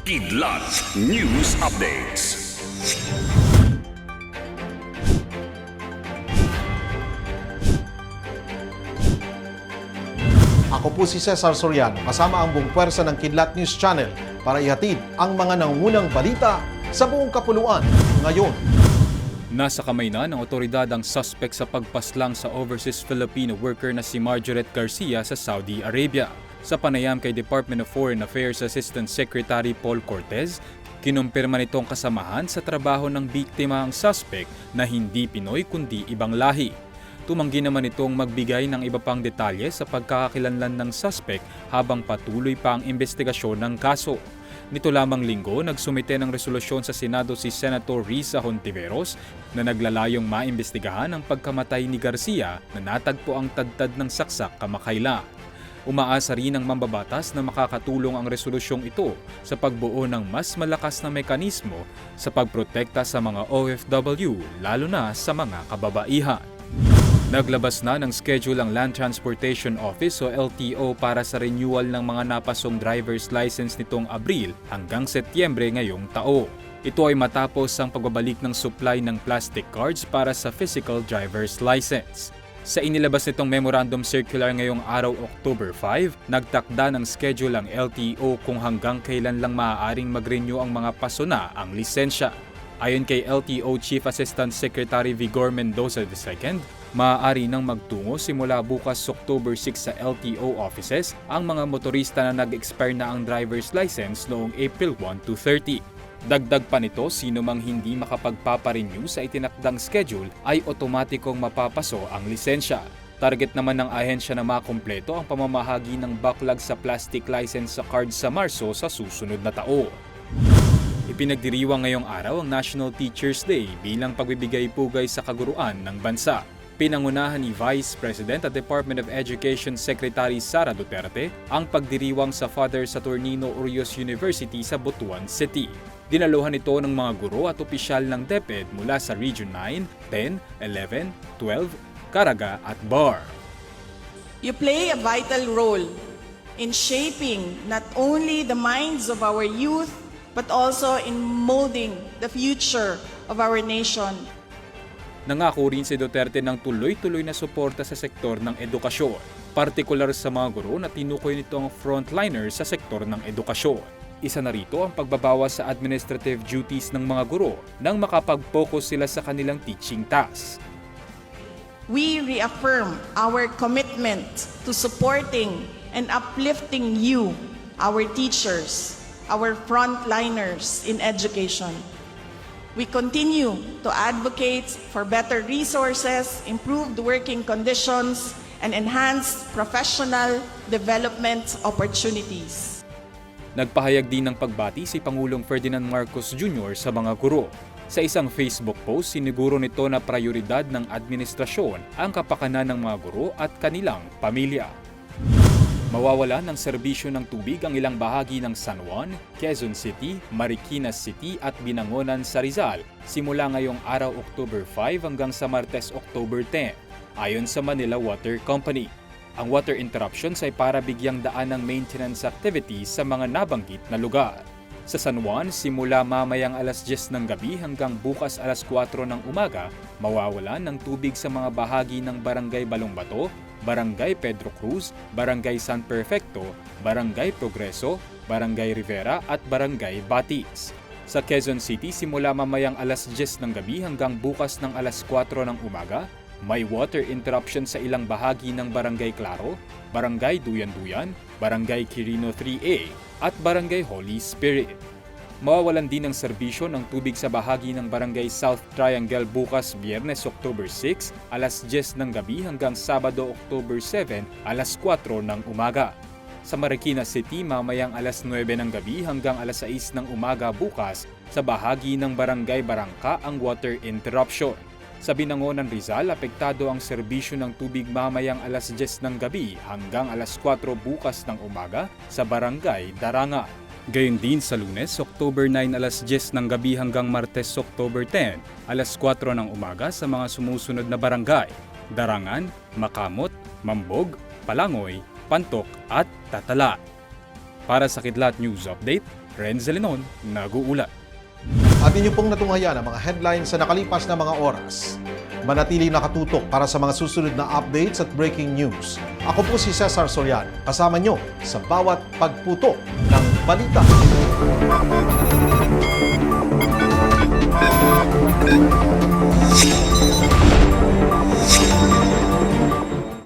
Kidlat News Updates. Ako po si Cesar Soriano kasama ang buong pwersa ng Kidlat News Channel para ihatid ang mga nangungunang balita sa buong kapuluan ngayon. Nasa kamay na ng otoridad ang suspect sa pagpaslang sa overseas Filipino worker na si Margaret Garcia sa Saudi Arabia. Sa panayam kay Department of Foreign Affairs Assistant Secretary Paul Cortez, kinumpirma nitong kasamahan sa trabaho ng biktima ang suspect na hindi Pinoy kundi ibang lahi. Tumanggi naman itong magbigay ng iba pang detalye sa pagkakakilanlan ng suspect habang patuloy pa ang investigasyon ng kaso. Nito lamang linggo, nagsumite ng resolusyon sa Senado si Senator Risa Hontiveros na naglalayong maimbestigahan ang pagkamatay ni Garcia na natagpo ang tadtad ng saksak kamakailan. Umaasa rin ang mambabatas na makakatulong ang resolusyong ito sa pagbuo ng mas malakas na mekanismo sa pagprotekta sa mga OFW lalo na sa mga kababaihan. Naglabas na ng schedule ang Land Transportation Office o LTO para sa renewal ng mga napasong driver's license nitong Abril hanggang Setyembre ngayong tao. Ito ay matapos ang pagbabalik ng supply ng plastic cards para sa physical driver's license. Sa inilabas nitong Memorandum Circular ngayong araw October 5, nagtakda ng schedule ang LTO kung hanggang kailan lang maaaring mag-renew ang mga pasona ang lisensya. Ayon kay LTO Chief Assistant Secretary Vigor Mendoza II, maaari nang magtungo simula bukas October 6 sa LTO offices ang mga motorista na nag-expire na ang driver's license noong April 1 to 30. Dagdag pa nito, sino mang hindi makapagpaparenew sa itinakdang schedule ay otomatikong mapapaso ang lisensya. Target naman ng ahensya na makumpleto ang pamamahagi ng backlog sa plastic license sa card sa Marso sa susunod na taon. Ipinagdiriwang ngayong araw ang National Teachers Day bilang pagbibigay pugay sa kaguruan ng bansa. Pinangunahan ni Vice President at Department of Education Secretary Sara Duterte ang pagdiriwang sa Father Saturnino Urios University sa Butuan City. Dinaluhan ito ng mga guro at opisyal ng DepEd mula sa Region 9, 10, 11, 12, Caraga at Bar. You play a vital role in shaping not only the minds of our youth, but also in molding the future of our nation. Nangako rin si Duterte ng tuloy-tuloy na suporta sa sektor ng edukasyon, partikular sa mga guro na tinukoy nito ang frontliner sa sektor ng edukasyon. Isa na rito ang pagbabawas sa administrative duties ng mga guro nang makapag-focus sila sa kanilang teaching tasks. We reaffirm our commitment to supporting and uplifting you, our teachers, our frontliners in education. We continue to advocate for better resources, improved working conditions, and enhanced professional development opportunities. Nagpahayag din ng pagbati si Pangulong Ferdinand Marcos Jr. sa mga guro. Sa isang Facebook post, siniguro nito na prioridad ng administrasyon ang kapakanan ng mga guro at kanilang pamilya. Mawawala ng serbisyo ng tubig ang ilang bahagi ng San Juan, Quezon City, Marikina City at Binangonan sa Rizal simula ngayong araw October 5 hanggang sa Martes October 10, ayon sa Manila Water Company. Ang water interruptions ay para bigyang daan ng maintenance activities sa mga nabanggit na lugar. Sa San Juan, simula mamayang alas 10 ng gabi hanggang bukas alas 4 ng umaga, mawawalan ng tubig sa mga bahagi ng Barangay Balongbato, Barangay Pedro Cruz, Barangay San Perfecto, Barangay Progreso, Barangay Rivera at Barangay Batis. Sa Quezon City, simula mamayang alas 10 ng gabi hanggang bukas ng alas 4 ng umaga, may water interruption sa ilang bahagi ng Barangay Claro, Barangay Duyan-Duyan, Barangay Quirino 3A at Barangay Holy Spirit. Mawawalan din ng serbisyo ng tubig sa bahagi ng Barangay South Triangle bukas Biyernes October 6, alas 10 ng gabi hanggang Sabado October 7, alas 4 ng umaga. Sa Marikina City, mamayang alas 9 ng gabi hanggang alas 6 ng umaga bukas, sa bahagi ng Barangay Barangka ang water interruption. Sa Binangonan Rizal, apektado ang serbisyo ng tubig mamayang alas 10 ng gabi hanggang alas 4 bukas ng umaga sa Barangay Daranga. Gayun din sa lunes, October 9 alas 10 ng gabi hanggang martes, October 10, alas 4 ng umaga sa mga sumusunod na barangay, Darangan, Makamot, Mambog, Palangoy, Pantok at Tatala. Para sa Kidlat News Update, Renz Zelenon, nag-uulat. At inyo pong natunghaya ng mga headlines sa nakalipas na mga oras. Manatili nakatutok para sa mga susunod na updates at breaking news. Ako po si Cesar Sorian, kasama nyo sa bawat pagputok ng balita. Thank you.